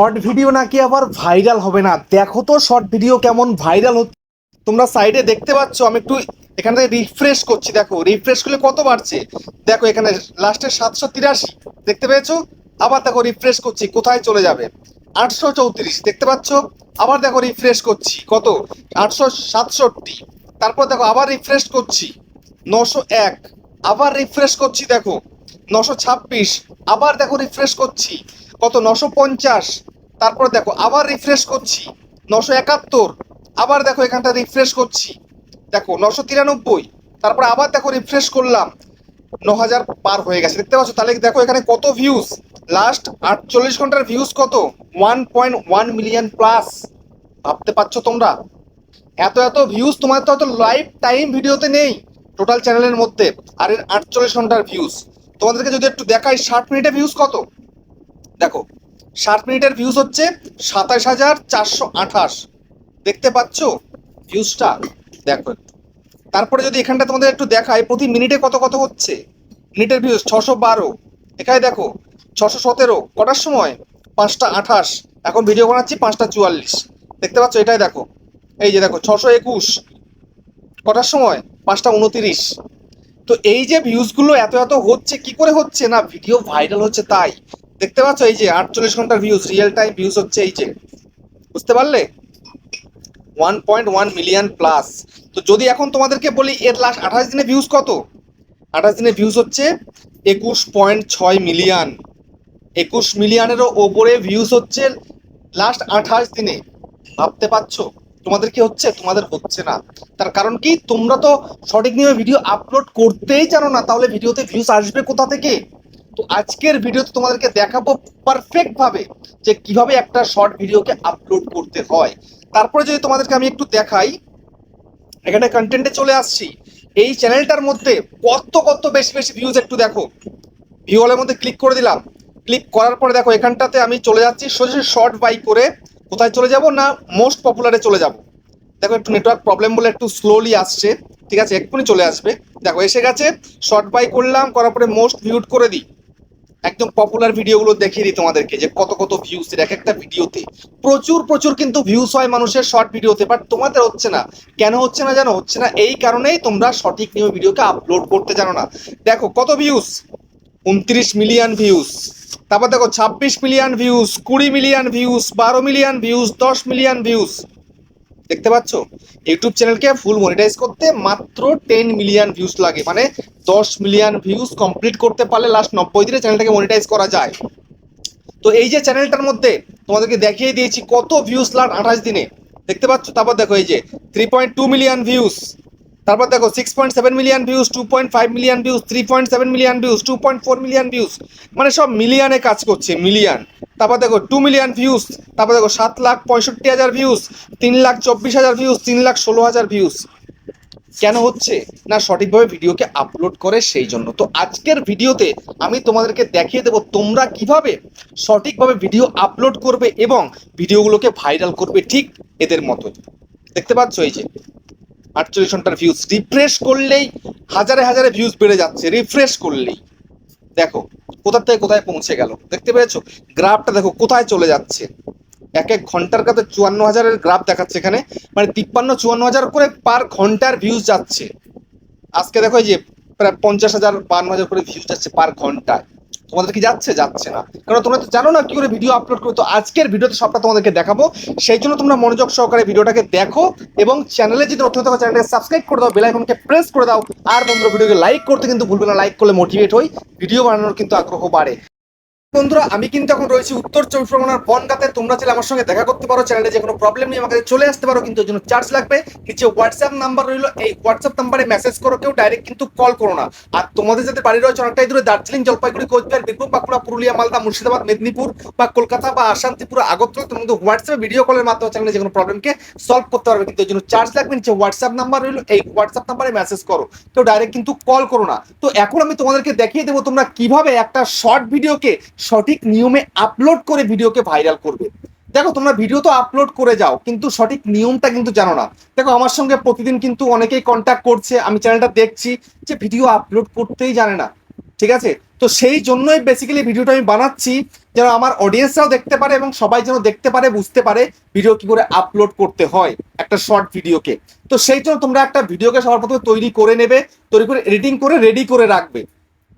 Short video নাকি আবার viral হবে না? দেখো তো শর্ট ভিডিও কেমন ভাইরাল হচ্ছে। তোমরা সাইডে দেখতে পাচ্ছ, আমি একটু এখান রিফ্রেশ করছি, দেখো। রিফ্রেশ করলে কত বাড়ছে? দেখো এখানে লাস্টে সাতশো তিরাশি, দেখতে পেয়েছ? আবার দেখো রিফ্রেশ করছি, কোথায় চলে যাবে? আটশো চৌত্রিশ, দেখতে পাচ্ছ? আবার দেখো রিফ্রেশ করছি, কত? আটশো সাতষট্টি, তারপর দেখো আবার রিফ্রেশ করছি, নশো এক, আবার রিফ্রেশ করছি, দেখো, নশো ছাব্বিশ, আবার দেখো রিফ্রেশ করছি। কত? নশো পঞ্চাশ। তারপর দেখো, আবার রিফ্রেশ করছি। নশো একাত্তর। আবার দেখো, এখানটা রিফ্রেশ করছি। দেখো, নশো তিরানব্বই। তারপর আবার দেখো রিফ্রেশ করলাম। ন হাজার পার হয়ে গেছে। দেখতে পাচ্ছ? তাহলে দেখো, এখানে কত ভিউজ লাস্ট আটচল্লিশ ঘণ্টার ভিউজ কত? One point one million plus ভাবতে পারছ তোমরা? এত এত ভিউজ তোমার তো হয়তো লাইফ টাইম ভিডিওতে নেই টোটাল চ্যানেলের মধ্যে। আর এর আটচল্লিশ ঘণ্টার ভিউজ তোমাদেরকে যদি একটু দেখাই, ষাট মিনিটের ভিউজ কত? দেখো, ষাট মিনিটের ভিউজ হচ্ছে সাতাশ হাজার চারশো আঠাশ। দেখতে পাচ্ছ? ভিউজটা দেখো। তারপরে যদি এখানটা তোমাদের একটু দেখায় প্রতি মিনিটে কত কত হচ্ছে? মিনিটের ভিউজ ছশো বারো। এখানে দেখো, ছশো সতেরো। কটার সময়? পাঁচটা আঠাশ। এখন ভিডিও বানাচ্ছি পাঁচটা চুয়াল্লিশ। দেখতে পাচ্ছ? এটাই দেখো। এই যে দেখো, ছশো একুশ। কটার সময়? পাঁচটা উনতিরিশ। তো এই যে ভিউজগুলো এত এত হচ্ছে, কি করে হচ্ছে না? ভিডিও ভাইরাল হচ্ছে তাই। দেখতে পাচ্ছ এই যে আটচল্লিশ ঘণ্টার ভিউজ রিয়েল টাইম ভিউজ হচ্ছে এই যে, বুঝতে পারলে? One point one million plus তো যদি এখন তোমাদেরকে বলি, এর লাস্ট আঠাশ দিনে ভিউজ কত? আঠাশ দিনে ভিউজ হচ্ছে একুশ পয়েন্ট ছয় মিলিয়ন একুশ মিলিয়নেরও ওপরে ভিউজ হচ্ছে লাস্ট আঠাশ দিনে। ভাবতে পারছ? তোমাদের কি হচ্ছে? তোমাদের হচ্ছে না। তার কারণ কি? তোমরা তো সঠিক নিয়মে ভিডিও আপলোড করতেই জানো না, তাহলে ভিডিওতে ভিউজ আসবে কোথা থেকে? তো আজকের ভিডিওতে তোমাদেরকে দেখাবো পারফেক্ট ভাবে যে কীভাবে একটা শর্ট ভিডিওকে আপলোড করতে হয়। তারপরে যদি তোমাদেরকে আমি একটু দেখাই, এখানে কন্টেন্টে চলে আসছি। এই চ্যানেলটার মধ্যে কত কত বেশি বেশি ভিউজ একটু দেখো। ভিউ হলের মধ্যে ক্লিক করে দিলাম। ক্লিক করার পরে দেখো, এখানটাতে আমি চলে যাচ্ছি, সোজা শর্ট বাই করে কোথায় চলে যাব না মোস্ট পপুলারে চলে যাব। দেখো, একটু নেটওয়ার্ক প্রবলেম বলে একটু স্লোলি আসছে। ঠিক আছে, এক্ষুনি চলে আসবে। দেখো, এসে গেছে শর্ট বাই করলাম, করার পরে মোস্ট ভিউড করে দিই। একদম পপুলার ভিডিওগুলো দেখিয়ে দিই তোমাদেরকে, যে কত কত ভিউজ এক একটা ভিডিওতে প্রচুর প্রচুর কিন্তু ভিউজ হয় মানুষের শর্ট ভিডিওতে বাট তোমাদের হচ্ছে না। কেন হচ্ছে না জানো? হচ্ছে না এই কারণেই তোমরা সঠিক নিয়মে ভিডিওকে আপলোড করতে জানো না। দেখো, কত ভিউজ উনত্রিশ মিলিয়ন ভিউজ তারপর দেখো, ছাব্বিশ মিলিয়ন ভিউজ কুড়ি মিলিয়ন ভিউজ বারো মিলিয়ন ভিউজ দশ মিলিয়ন ভিউজ দেখতে পাচ্ছ? ইউটিউব চ্যানেলকে ফুল মনিটাইজ করতে মাত্র টেন মিলিয়ন ভিউজ লাগে। মানে দশ মিলিয়ন ভিউজ কমপ্লিট করতে পারলে লাস্ট নব্বই দিনে চ্যানেলটাকে মনিটাইজ করা যায়। তো এই যে চ্যানেলটার মধ্যে তোমাদেরকে দেখিয়ে দিয়েছি কত ভিউজ লাট আঠাশ দিনে। দেখতে পাচ্ছ? তারপর দেখো এই যে three point two million views তারপর দেখো six point seven million views two point five million views three point seven million views two point four million views মানে সব মিলিয়নে কাজ করছে, মিলিয়ন। তারপর দেখো টু মিলিয়ন ভিউজ তারপর দেখো সাত লাখ পঁয়ষট্টি হাজার ভিউজ তিন লাখ চব্বিশ হাজার ভিউজ তিন লাখ ষোলো হাজার ভিউজ কেন হচ্ছে? না, সঠিকভাবে ভিডিওকে আপলোড করে সেই জন্য। তো আজকের ভিডিওতে আমি তোমাদেরকে দেখিয়ে দেবো তোমরা কীভাবে সঠিকভাবে ভিডিও আপলোড করবে এবং ভিডিওগুলোকে ভাইরাল করবে ঠিক এদের মতো দেখতে পাচ্ছ এই যে। আটচল্লিশ ঘণ্টার ভিউজ রিফ্রেশ করলেই, হাজারে হাজারে ভিউজ বেড়ে যাচ্ছে। রিফ্রেশ করলেই। দেখো কোথা থেকে কোথায় পৌঁছে গেল? দেখতে পেয়েছ? গ্রাফটা দেখো, কোথায় চলে যাচ্ছে? এক এক ঘণ্টার কাছে চুয়ান্ন হাজারের গ্রাফ দেখাচ্ছে এখানে। মানে তিপ্পান্ন, চুয়ান্ন হাজার করে পার ঘণ্টার ভিউজ যাচ্ছে। আজকে দেখো এই যে, প্রায় পঞ্চাশ হাজার, বান্ন হাজার করে ভিউজ যাচ্ছে পার ঘন্টায়। তোমাদের কি যাচ্ছে? যাচ্ছে না। কারণ তোমরা তো জানো না কি করে ভিডিও আপলোড করো তো আজকের ভিডিওতে সবটা তোমাদেরকে দেখাবো। সেই জন্য তোমরা মনোযোগ সহকারে ভিডিওটাকে দেখো এবং চ্যানেলে যদি নতুন থাকো চ্যানেলটাকে সাবস্ক্রাইব করে দাও বেলাইকনকে প্রেস করে দাও। আর বন্ধুরা, ভিডিওকে লাইক করতে কিন্তু ভুলবে না। লাইক করলে মোটিভেট হই। ভিডিও বানানোর কিন্তু আগ্রহ বাড়ে। বন্ধুরা, আমি কিন্তু এখন রয়েছি উত্তর চব্বিশ পরগনার বনগাতে। তোমরা চাইলে আমার সঙ্গে দেখা করতে পারো চ্যানেলে যে কোনো প্রবলেম নিয়ে আমাকে চলে আসতে পারো, কিন্তু জন্য চার্জ লাগবে। কিছু হোয়াটসঅ্যাপ নাম্বার রইল, এই হোয়াটসঅ্যাপ নাম্বারে মেসেজ করো, কেউ ডাইরেক্ট কিন্তু কল করো না। আর তোমাদের যাতে বাড়ি রয়েছে অনেকটাই দূরে, দার্জিলিং, জলপাইগুড়ি, কোচবিহার, বীরভূম, বাঁকুড়া, পুরুলিয়া, মালদা, মুর্শিদাবাদ, মেদিনীপুর বা কলকাতা বা আসাম ত্রিপুরা আগরতলা তোমরা কিন্তু হোয়াটসঅ্যাপে ভিডিও কলের মাধ্যমে চ্যানেলে যে কোনো প্রবলেমকে সলভ করতে পারবে, কিন্তু জন্য চার্জ লাগবে। নিচে হোয়াটসঅ্যাপ নাম্বার রইল, এই হোয়াটসঅ্যাপ নাম্বারে মেসেজ করো, কেউ ডাইরেক্ট কিন্তু কল করো না। তো এখন আমি তোমাদেরকে দেখিয়ে দেবো তোমরা কীভাবে একটা শর্ট ভিডিওকে সঠিক নিয়মে আপলোড করে ভিডিওকে ভাইরাল করবে। দেখো, তোমরা ভিডিও তো আপলোড করে যাও, কিন্তু সঠিক নিয়মটা কিন্তু জানো না। দেখো, আমার সঙ্গে প্রতিদিন কিন্তু অনেকেই কন্ট্যাক্ট করছে, আমি চ্যানেলটা দেখছি যে ভিডিও আপলোড করতেই জানে না। ঠিক আছে? তো সেই জন্যই বেসিক্যালি ভিডিওটা আমি বানাচ্ছি, যেন আমার অডিয়েন্সরাও দেখতে পারে এবং সবাই যেন দেখতে পারে, বুঝতে পারে ভিডিও কি করে আপলোড করতে হয় একটা শর্ট ভিডিওকে তো সেই জন্য তোমরা একটা ভিডিওকে সবার প্রথমে তৈরি করে নেবে, তৈরি করে এডিটিং করে রেডি করে রাখবে।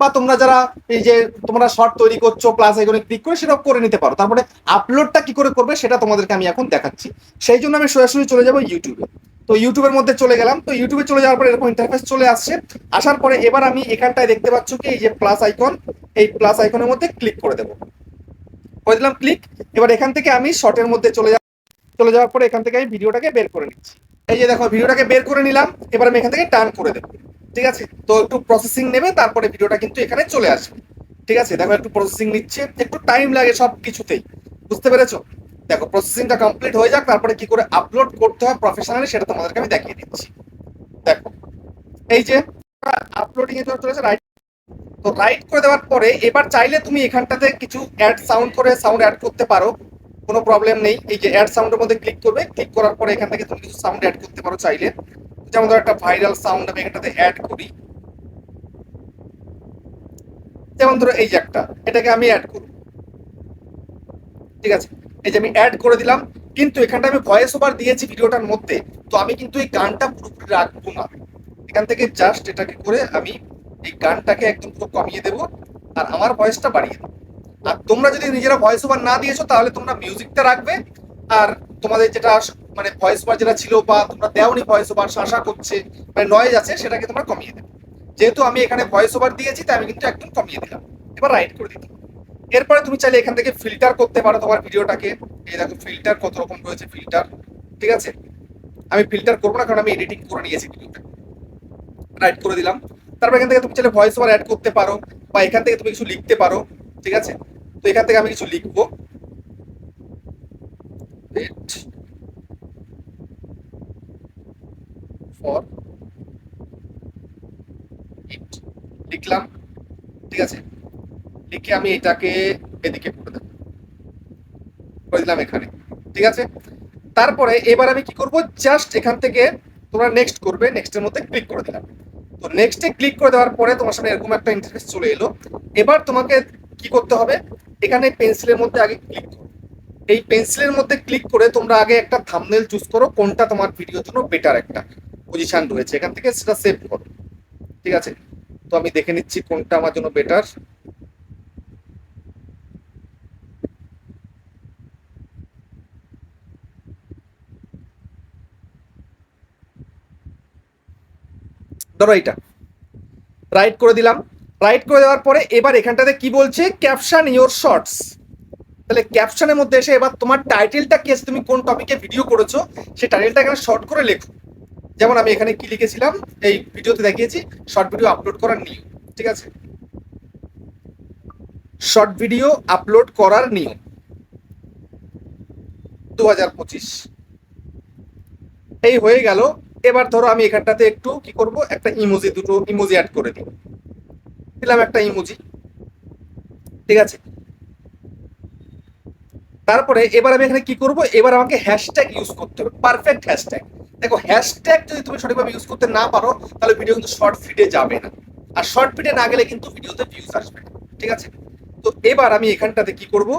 বা তোমরা যারা এই যে তোমরা শর্ট তৈরি করছ প্লাস এগুলো ক্লিক করে সেটাও করে নিতে পারো। তারপরে আপলোডটা কি করে করবে সেটা তোমাদেরকে আমি এখন দেখাচ্ছি। সেই জন্য আমি সরাসরি চলে যাব ইউটিউবে তো ইউটিউবের মধ্যে চলে গেলাম। তো ইউটিউবে চলে যাওয়ার পরে এরকম ইন্টারফেস চলে আসছে। আসার পরে এবার আমি এখানটায় দেখতে পাচ্ছ কি, এই যে প্লাস আইকন এই প্লাস আইকনের মধ্যে ক্লিক করে দেবো। করে দিলাম ক্লিক এবার এখান থেকে আমি শর্টের মধ্যে চলে যাব। চলে যাওয়ার পরে এখান থেকে আমি ভিডিওটাকে বের করে নিচ্ছি। এই যে দেখো ভিডিওটাকে বের করে নিলাম। এবার আমি এখান থেকে টার্ন করে দেবো। ঠিক আছে? তো একটু প্রসেসিং নেবে, তারপরে ভিডিওটা কিন্তু এখানে চলে আসবে। ঠিক আছে? দেখো, একটু প্রসেসিং নিচ্ছে, একটু টাইম লাগে সব কিছুতেই বুঝতে পেরেছ? দেখো প্রসেসিংটা কমপ্লিট হয়ে যাক, তারপরে কি করে আপলোড করতে হয় প্রফেশনালি সেটা তোমাদেরকে আমি দেখিয়ে দিচ্ছি। দেখো, এই যে আপলোডিং জন্য চলেছে রাইট তো রাইট করে দেওয়ার পরে এবার চাইলে তুমি এখানটাতে কিছু অ্যাড সাউন্ড করে সাউন্ড অ্যাড করতে পারো, কোনো প্রবলেম নেই। এই যে অ্যাড সাউন্ডের মধ্যে ক্লিক করবে ক্লিক করার পরে এখান থেকে তুমি কিছু সাউন্ড অ্যাড করতে পারো চাইলে। যেমন ধরো একটা ভাইরাল সাউন্ড আমি এখানটাতে অ্যাড করি। যেমন ধরো এই যে একটা, এটাকে আমি অ্যাড করব ঠিক আছে? এই যে আমি অ্যাড করে দিলাম, কিন্তু এখানটা আমি ভয়েস ওভার দিয়েছি ভিডিওটার মধ্যে, তো আমি কিন্তু এই গানটা পুরোপুরি রাখব না। এখান থেকে জাস্ট এটাকে করে আমি এই গানটাকে একদম পুরো কমিয়ে দেবো, আর আমার ভয়েসটা বাড়িয়ে দেবো। আর তোমরা যদি নিজেরা ভয়েস ওভার না দিয়েছ, তাহলে তোমরা মিউজিকটা রাখবে, আর তোমাদের যেটা মানে ভয়েস ওভার যেটা ছিল বা তোমরা দেওনি ভয়েস ওভার শাসা করছে মানে নয়েজ আছে, সেটাকে তোমরা কমিয়ে দেবে। যেহেতু আমি এখানে ভয়েস ওভার দিয়েছি, তাই আমি কিন্তু একদম কমিয়ে দিলাম। এবার রাইট করে দিতে এরপরে তুমি চাইলে এখান থেকে ফিল্টার করতে পারো তোমার ভিডিওটাকে। এই দেখো ফিল্টার কত রকম রয়েছে ফিল্টার ঠিক আছে? আমি ফিল্টার করব না, কারণ আমি এডিটিং করে নিয়েছি ভিডিওটা। রাইট করে দিলাম। তারপর এখান থেকে তুমি চাইলে ভয়েস ওভার অ্যাড করতে পারো, বা এখান থেকে তুমি কিছু লিখতে পারো। ঠিক আছে? তো এখান থেকে আমি কিছু লিখব। For it লিখলাম, ঠিক আছে? লিখে আমি এটাকে এদিকে করে দেবো। করে দিলাম এখানে, ঠিক আছে? তারপরে এবার আমি কি করব? জাস্ট এখান থেকে তোমরা নেক্সট করবে নেক্সটের মধ্যে ক্লিক করে দিলাম। তো নেক্সটে ক্লিক করে দেওয়ার পরে তোমার সামনে এরকম একটা ইন্টারফেস চলে এলো। এবার তোমাকে কি করতে হবে? এখানে পেন্সিলের মধ্যে আগে ক্লিক করো। এই পেন্সিলের মধ্যে ক্লিক করে তোমরা আগে একটা থাম্বনেল চুজ করো, কোনটা তোমার ভিডিওর জন্য বেটার একটা। পজিশন রয়েছে, এখান থেকে সেটা সেভ করো। ঠিক আছে? তো আমি দেখে নিচ্ছি কোনটা আমার জন্য বেটার ধরো এইটা। রাইট করে দিলাম। রাইট করে দেওয়ার পরে এবার এখানটাতে কি বলছে? ক্যাপশন ইওর শর্টস তাহলে ক্যাপশনের মধ্যে এসে এবার তোমার টাইটেলটা কি আছে? তুমি কোন টপিকে ভিডিও করেছ? সেই টাইটেলটা এখানে শর্ট করে লেখো। যেমন আমি এখানে কি লিখেছিলাম? এই ভিডিওতে দেখিয়েছি শর্ট ভিডিও আপলোড করার নিয়ম, ঠিক আছে? শর্ট ভিডিও আপলোড করার নিয়ম দু এই হয়ে গেল, এবার ধরো আমি এখানটাতে একটু কি করব, একটা ইমোজি দুটো ইমোজি অ্যাড করে দিই। দিলাম একটা ইমোজি ঠিক আছে? তারপরে এবার আমি এখানে কি করব, এবার আমাকে হ্যাশট্যাগ ইউজ করতে হবে পারফেক্ট হ্যাশট্যাগ দেখো হ্যাশট্যাগ যদি তুমি সঠিকভাবে ইউজ করতে না পারো, তাহলে ভিডিও কিন্তু শর্ট ফিডে যাবে না। আর শর্ট ফিডে না গেলে কিন্তু ভিডিওতে ভিউজ আসবে ঠিক আছে? তো এবার আমি এখানটাতে কি করব?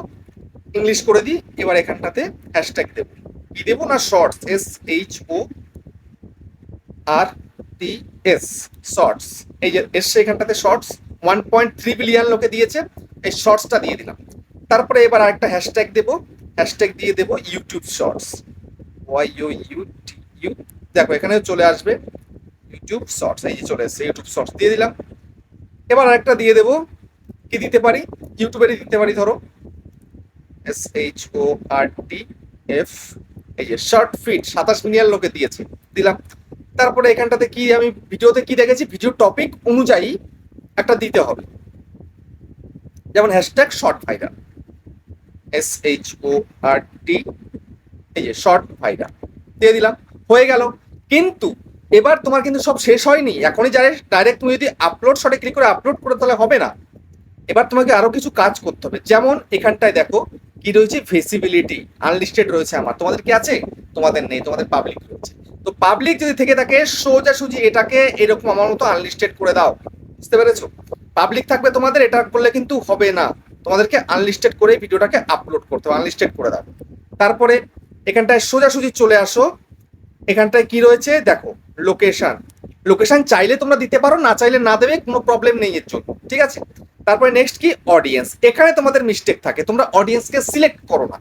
ইংলিশ করে দিই, এবার এখানটাতে হ্যাশট্যাগ দেবো। কি দেবো না shorts S H O R T S shorts এই যে এসছে এখানটাতে shorts one point three billion লোকে দিয়েছে, এই শর্টসটা দিয়ে দিলাম। তারপরে এবার আরেকটা হ্যাশট্যাগ দেবো হ্যাশট্যাগ দিয়ে দেবো YouTube shorts Y U U দেখো এখানে চলে আসবে ইউটিউব শর্টস এই যে চলে এসছে ইউটিউব শর্টস দিয়ে দিলাম। এবার আরেকটা দিয়ে দেবো। কি দিতে পারি? ইউটিউবেরই দিতে পারি, ধরো। S H O R T F এই যে শর্ট ফিট সাতাশ মিলিয়ন লোকে দিয়েছে। দিলাম। তারপরে এখানটাতে কি, আমি ভিডিওতে কি দেখেছি? ভিডিও টপিক অনুযায়ী একটা দিতে হবে। যেমন hashtag short viral S H O R T এই যে শর্ট ভাইরাল দিয়ে দিলাম। হয়ে গেল। কিন্তু এবার তোমার কিন্তু সব শেষ হয়নি। এখনই যারে ডাইরেক্ট তুমি যদি আপলোড শটে ক্লিক করে আপলোড করে তাহলে হবে না। এবার তোমাকে আরও কিছু কাজ করতে হবে। যেমন এখানটায় দেখো কি রয়েছে ভিসিবিলিটি আনলিস্টেড রয়েছে আমার। তোমাদের কি আছে? তোমাদের নেই, তোমাদের পাবলিক রয়েছে। তো পাবলিক যদি থেকে থাকে, সোজাসুজি এটাকে এরকম আমার মতো আনলিস্টেড করে দাও। বুঝতে পেরেছ? পাবলিক থাকবে তোমাদের, এটা করলে কিন্তু হবে না। তোমাদেরকে আনলিস্টেড করে ভিডিওটাকে আপলোড করতে হবে আনলিস্টেড করে দাও। তারপরে এখানটায় সোজাসুজি চলে আসো। এখানটায় কি রয়েছে? দেখো লোকেশন লোকেশন চাইলে তোমরা দিতে পারো, না চাইলে না দেবে, কোনো প্রবলেম নেই এর জন্য, ঠিক আছে? তারপরে নেক্সট কি? অডিয়েন্স এখানে তোমাদের মিস্টেক থাকে, তোমরা অডিয়েন্সকে সিলেক্ট করো না।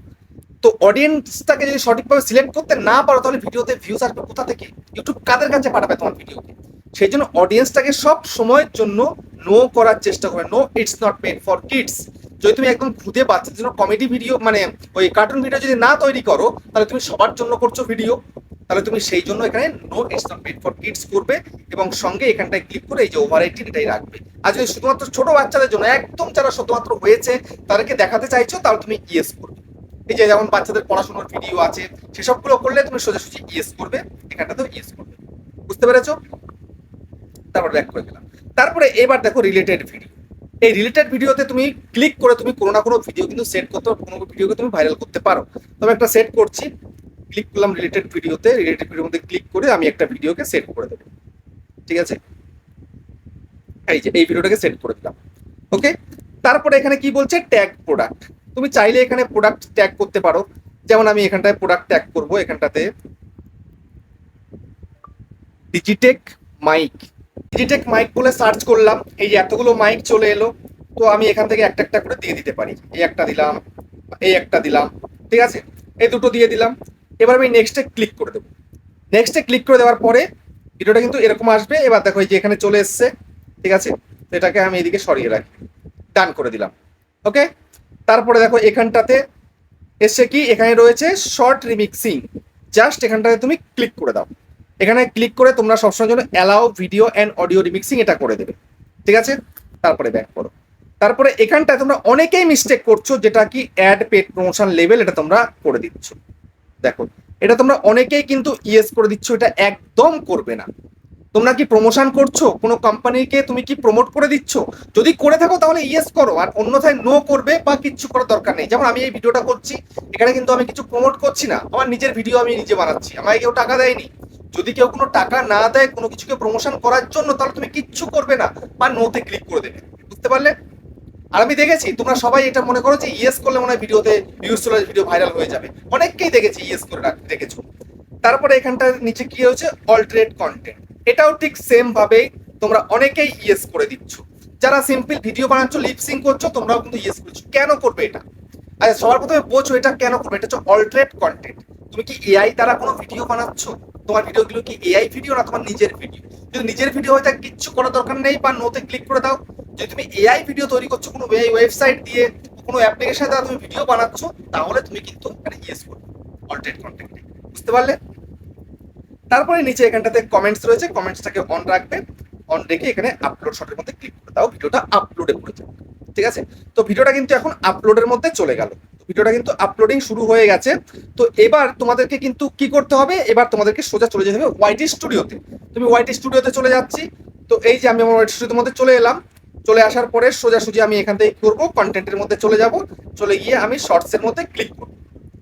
তো অডিয়েন্সটাকে যদি সঠিকভাবে সিলেক্ট করতে না পারো, তাহলে ভিডিওতে ভিউজ আসবে কোথা থেকে? ইউটিউব কাদের কাছে পাঠাবে তোমার ভিডিওকে সেই জন্য অডিয়েন্সটাকে সব সময়ের জন্য নো করার চেষ্টা করে no it's not made for kids যদি তুমি একদম খুদে বাচ্চাদের জন্য কমেডি ভিডিও মানে ওই কার্টুন ভিডিও যদি না তৈরি করো, তাহলে তুমি সবার জন্য করছ ভিডিও তাহলে তুমি সেই জন্য এখানে no it's not for kids করবে এবং সঙ্গে এখানটায় ক্লিক করে এই যে ওভার এইটিন এটাই রাখবে। আর যদি শুধুমাত্র ছোট বাচ্চাদের জন্য একদম যারা শুধুমাত্র হয়েছে তাদেরকে দেখাতে চাইছো, তাহলে তুমি ইয়েস করবে। এই যে যেমন বাচ্চাদের পড়াশোনার ভিডিও আছে, সেসবগুলো করলে তুমি সোজাসুজি ইয়েস করবে, এখানটাতেও ইয়েস করবে। বুঝতে পেরেছ? তারপর ব্যাক করে দিলাম। তারপরে এবার দেখো রিলেটেড ভিডিও এই রিলেটেড ভিডিওতে তুমি ক্লিক করে তুমি কোনো না কোনো ভিডিও কিন্তু সেট করতে পারো কোনো ভিডিওকে তুমি ভাইরাল করতে পারো। তবে একটা সেট করছি। ক্লিক করলাম রিলেটেড ভিডিওতে রিলেটেড ভিডিওর মধ্যে ক্লিক করে আমি একটা ভিডিওকে সেট করে দেবো। ঠিক আছে? এই যে, এই ভিডিওটাকে সেট করে দিলাম। ওকে তারপরে এখানে কি বলছে? ট্যাগ প্রোডাক্ট তুমি চাইলে এখানে প্রোডাক্ট ট্যাগ করতে পারো। যেমন আমি এখানটায় প্রোডাক্ট ট্যাগ করব, এখানটাতে ডিজিটেক মাইক ডিজিটেক মাইক বলে সার্চ করলাম। এই যে এতগুলো মাইক চলে এলো। তো আমি এখান থেকে একটা একটা করে দিয়ে দিতে পারি। এই একটা দিলাম, এই একটা দিলাম। ঠিক আছে? এই দুটো দিয়ে দিলাম। এবার আমি নেক্সটে ক্লিক করে দেবো। নেক্সটে ক্লিক করে দেওয়ার পরে ভিডিওটা কিন্তু এরকম আসবে। এবার দেখো এই যে এখানে চলে এসছে, ঠিক আছে? তো এটাকে আমি এদিকে সরিয়ে রাখি। ডান করে দিলাম। ওকে তারপরে দেখো এখানটাতে এসছে কি? এখানে রয়েছে শর্ট রিমিক্সিং জাস্ট এখানটাতে তুমি ক্লিক করে দাও। এখানে ক্লিক করে তোমরা সবসময় জন্য allow video and audio remixing এটা করে দেবে। ঠিক আছে? তারপরে ব্যাক করো। তারপরে এখানটায় তোমরা অনেকেই মিস্টেক করছ, যেটা কি অ্যাড পেড প্রমোশন লেভেল এটা তোমরা করে দিচ্ছ। দেখো, এটা তোমরা অনেকেই কিন্তু ইয়েস করে দিচ্ছ, এটা একদম করবে না। তোমরা কি প্রমোশন করছ? কোনো কোম্পানিকে তুমি কি প্রমোট করে দিচ্ছ? যদি করে থাকো তাহলে ইয়েস করো, আর অন্যথায় নো করবে বা কিচ্ছু করার দরকার নেই। যেমন আমি এই ভিডিওটা করছি, এখানে কিন্তু আমি কিছু প্রমোট করছি না। আমার নিজের ভিডিও আমি নিজে বানাচ্ছি আমাকে কেউ টাকা দেয়নি। যদি কেউ কোনো টাকা না দেয়, কোনো কিছুকে প্রমোশন করার জন্য, তাহলে তুমি কিচ্ছু করবে না, বা নোতে ক্লিক করে দেবে। বুঝতে পারলে? আর আমি দেখেছি, তোমরা সবাই এটা মনে করো যে ইয়েস করলে মনে হয় ভিডিওতে ভিউজ চলে ভিডিও ভাইরাল হয়ে যাবে। অনেককেই দেখেছি ইয়েস করে দেখেছ। তারপরে এখানটার নিচে কি হয়েছে? অল্টারেট কন্টেন্ট এটাও ঠিক সেম ভাবে তোমরা অনেকেই ইয়েস করে দিচ্ছ। যারা সিম্পল ভিডিও বানাচ্ছ লিপসিং করছ, তোমরাও কিন্তু ইয়েস করছ। কেন করবে এটা? আচ্ছা সবার প্রথমে বোঝো এটা কেন করবে? এটা হচ্ছে অল্টারেট কন্টেন্ট তুমি কি এআই দ্বারা কোনো ভিডিও বানাচ্ছ? তোমার ভিডিওগুলো কি এআই ভিডিও না তোমার নিজের ভিডিও যদি নিজের ভিডিও হয়, তাহলে কিচ্ছু করার দরকার নেই, বা নোতে ক্লিক করে দাও। যদি তুমি এআই ভিডিও তৈরি করছ কোনো এআই ওয়েবসাইট দিয়ে, কোনো অ্যাপ্লিকেশন দ্বারা তুমি ভিডিও বানাচ্ছ, তাহলে তুমি কিন্তু এখানে ইয়েস করবে অল্টারেট কন্টেন্ট বুঝতে পারলে? তারপরে নিচে এখানটাতে কমেন্টস রয়েছে কমেন্টসটাকে অন রাখবে। অন রেখে এখানে আপলোড শটের মধ্যে ক্লিক করে দাও ভিডিওটা আপলোডে পড়ে যাবে। ঠিক আছে? তো ভিডিওটা কিন্তু এখন আপলোডের মধ্যে চলে গেল। ভিডিওটা কিন্তু আপলোডিং শুরু হয়ে গেছে। তো এবার তোমাদেরকে কিন্তু কি করতে হবে? এবার তোমাদেরকে সোজা চলে যেতে হবে ওয়াইটি স্টুডিওতে তুমি ওয়াইটি স্টুডিওতে চলে যাচ্ছি। তো এই যে আমি আমার ওয়াইটি স্টুডিওর মধ্যে চলে এলাম। চলে আসার পরে সোজাসুজি আমি এখান থেকে করব কন্টেন্টের মধ্যে চলে যাব। চলে গিয়ে আমি শর্টসের মধ্যে ক্লিক করব।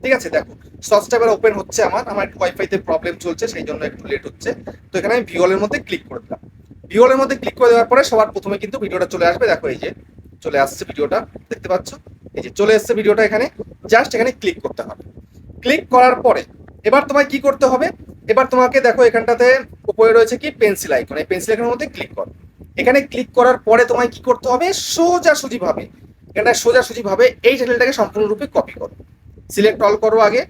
ঠিক আছে? দেখো শর্টসটা এবার ওপেন হচ্ছে আমার। আমার একটু ওয়াইফাইতে প্রবলেম চলছে, সেই জন্য একটু লেট হচ্ছে। তো এখানে আমি ভিওলের মধ্যে ক্লিক করে দিলাম। ভিওলের মধ্যে ক্লিক করে দেওয়ার পরে সবার প্রথমে কিন্তু ভিডিওটা চলে আসবে। দেখো এই যে, চলে আসছে ভিডিওটা। দেখতে পাচ্ছ? এই যে চলে এসছে ভিডিওটা এখানে জাস্ট এখানে ক্লিক করতে হবে। ক্লিক করার পরে, এবার তোমায় কি করতে হবে? এবার তোমাকে দেখো এখানটাতে উপরে রয়েছে কি? পেন্সিল আইকন এই পেন্সিল আইকনের মধ্যে ক্লিক করো। এখানে ক্লিক করার পরে তোমায় কি করতে হবে? সোজাসুজি ভাবে এখানটা সোজাসুজি ভাবে এই চ্যানেলটাকে সম্পূর্ণরূপে কপি করো। সিলেক্ট অল করো আগে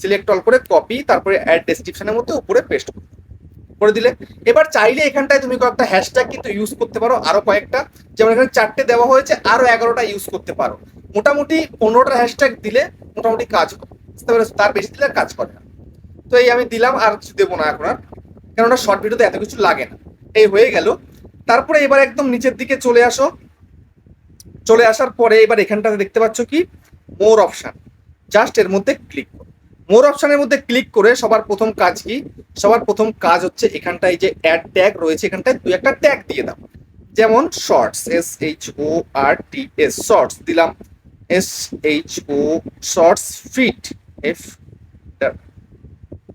সিলেক্ট অল করে কপি তারপরে অ্যাড ডেসক্রিপশনের মধ্যে উপরে পেস্ট করো। করে দিলে, এবার চাইলে এখানটায় তুমি কয়েকটা হ্যাশট্যাগ কিন্তু ইউজ করতে পারো, আরও কয়েকটা। যেমন এখানে চারটে দেওয়া হয়েছে, আরও এগারোটা ইউজ করতে পারো। মোটামুটি পনেরোটা হ্যাশট্যাগ দিলে মোটামুটি কাজ করে তার বেশি দিলে কাজ করে না। তো এই আমি দিলাম, আর কিছু দেবো না এখন আর। কেননা শর্ট ভিডিওতে এত কিছু লাগে না। এই হয়ে গেল। তারপরে এবার একদম নিচের দিকে চলে আসো। চলে আসার পরে এবার এখানটাতে দেখতে পাচ্ছ কি? মোর অপশান জাস্ট এর মধ্যে ক্লিক করো। মোর অপশানের মধ্যে ক্লিক করে সবার প্রথম কাজ কি? সবার প্রথম কাজ হচ্ছে এখানটায় যে অ্যাড ট্যাগ রয়েছে, এখানটায় দুই একটা ট্যাগ দিয়ে দাও। যেমন shorts S H O R T S shorts দিলাম। S H O shorts fit F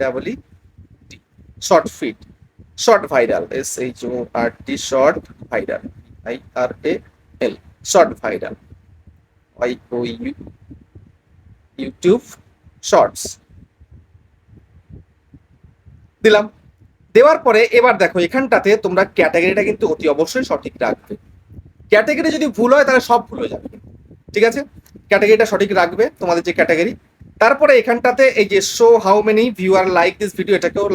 double T short fit short viral S H O R T short viral I R A L short viral Y O U YouTube shorts দিলাম। দেওয়ার পরে এবার দেখো, এখানটাতে তোমরা ক্যাটাগরিটা কিন্তু অতি অবশ্যই সঠিক রাখবে। ক্যাটাগরি যদি ভুল হয়, তাহলে সব ভুল হয়ে যাবে। ঠিক আছে? ক্যাটাগরিটা সঠিক রাখবে, তোমাদের যে ক্যাটাগরি তারপরে এখানটাতে এই যে show how many viewer like this video এটাকেও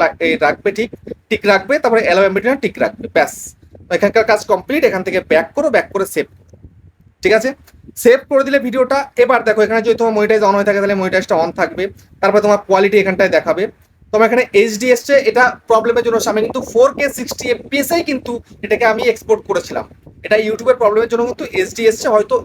রাখবে ঠিক টিক রাখবে, তারপরে এলো এমবিটা টিক রাখবে, ব্যাস। এখানকার কাজ কমপ্লিট এখান থেকে ব্যাক করো ব্যাক করে সেভ ঠিক আছে? সেভ করে দিলে ভিডিওটা, এবার দেখো, এখানে যদি তোমার মনিটাইজ অন হয়ে থাকে, তাহলে মনিটাইজটা অন থাকবে। তারপরে তোমার কোয়ালিটি এখানটায় দেখাবে। তোমার এখানে এইচডি এসছে এটা প্রবলেমের জন্য আমি কিন্তু ফোর কে সিক্সটি এফপিএসআই কিন্তু এটাকে আমি এক্সপোর্ট করেছিলাম। এটা ইউটিউবের প্রবলেমের জন্য কিন্তু এইচডি এসছে হয়তো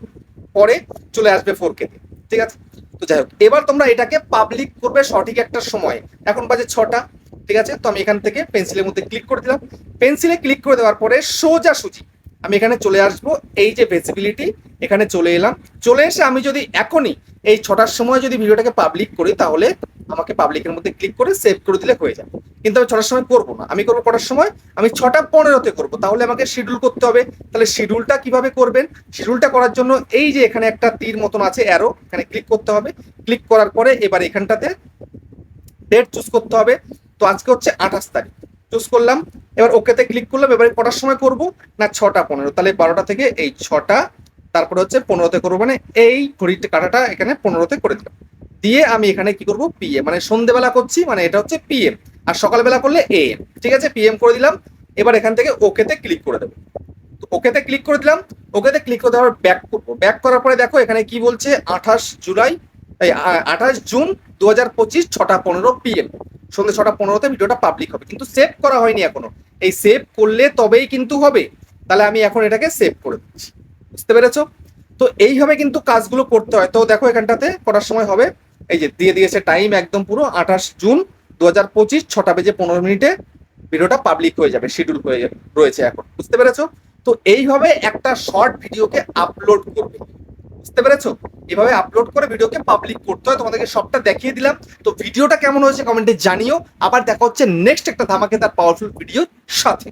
পরে চলে আসবে ফোর কে ঠিক আছে? তো যাই হোক, এবার তোমরা এটাকে পাবলিক করবে সঠিক একটা সময়। এখন বাজে ছটা, ঠিক আছে? তো আমি এখান থেকে পেন্সিলের মধ্যে ক্লিক করে দিলাম। পেন্সিলে ক্লিক করে দেওয়ার পরে সোজা সুজি, আমি এখানে চলে আসব। এই যে ভেসিবিলিটি এখানে চলে এলাম। চলে এসে আমি যদি এখনই এই ছটার সময় যদি ভিডিওটাকে পাবলিক করি, তাহলে আমাকে পাবলিকের মধ্যে ক্লিক করে সেভ করে দিলে হয়ে যাবে। কিন্তু আমি ছটার সময় করব না। আমি করব কটার সময়? আমি ছটা পনেরোতে করব। তাহলে আমাকে শিডিউল করতে হবে। তাহলে শিডিউলটা কীভাবে করবেন? শিডিউলটা করার জন্য এই যে এখানে একটা তীর মতন আছে অ্যারো এখানে ক্লিক করতে হবে। ক্লিক করার পরে এবার এখানটাতে ডেট চুজ করতে হবে। তো আজকে হচ্ছে আঠাশ তারিখ। চুজ করলাম। এবার ওকেতে ক্লিক করলাম। এবারে কটার সময় করব? না, ছটা পনেরো। তাহলে বারোটা থেকে এই ছটা তারপরে হচ্ছে পনেরোতে করব মানে এই ঘড়িতে কাটাটা এখানে পনেরোতে করে দিলাম। দিয়ে আমি এখানে কি করব? পিএম মানে সন্ধেবেলা করছি মানে এটা হচ্ছে পিএম আর সকালবেলা করলে এএম ঠিক আছে? পিএম করে দিলাম, এবার এখান থেকে ওকেতে ক্লিক করে দেবো। তো ওকেতে ক্লিক করে দিলাম ওকেতে ক্লিক করে দেওয়ার ব্যাক করব। ব্যাক করার পরে দেখো, এখানে কি বলছে? আঠাশ জুলাই, এই আঠাশ জুন দু হাজার পঁচিশ, ছটা পনেরো পিএম সন্ধ্যে ছটা পনেরোতে ভিডিওটা পাবলিক হবে, কিন্তু সেভ করা হয়নি এখনও। এই সেভ করলে তবেই কিন্তু হবে। তাহলে আমি এখন এটাকে সেভ করে দিচ্ছি। বুঝতে পেরেছ? তো এইভাবে কিন্তু কাজগুলো করতে হয়। তো দেখো এখানটাতে করার সময় হবে। এই যে দিয়ে দিয়েছে টাইম একদম পুরো আঠাশ জুন দু হাজার পঁচিশ ছটা বেজে পনেরো মিনিটে ভিডিওটা পাবলিক হয়ে যাবে শিডিউল হয়ে যাবে, রয়েছে এখন। বুঝতে পেরেছ? তো এইভাবে একটা শর্ট ভিডিওকে আপলোড করবে। বুঝতে পেরেছ? এভাবে আপলোড করে ভিডিওকে পাবলিক করতে হয়। তোমাদেরকে সবটা দেখিয়ে দিলাম। তো ভিডিওটা কেমন হয়েছে কমেন্টে জানিও। আবার দেখা হচ্ছে নেক্সট একটা ধামাকেদার পাওয়ারফুল ভিডিওর সাথে।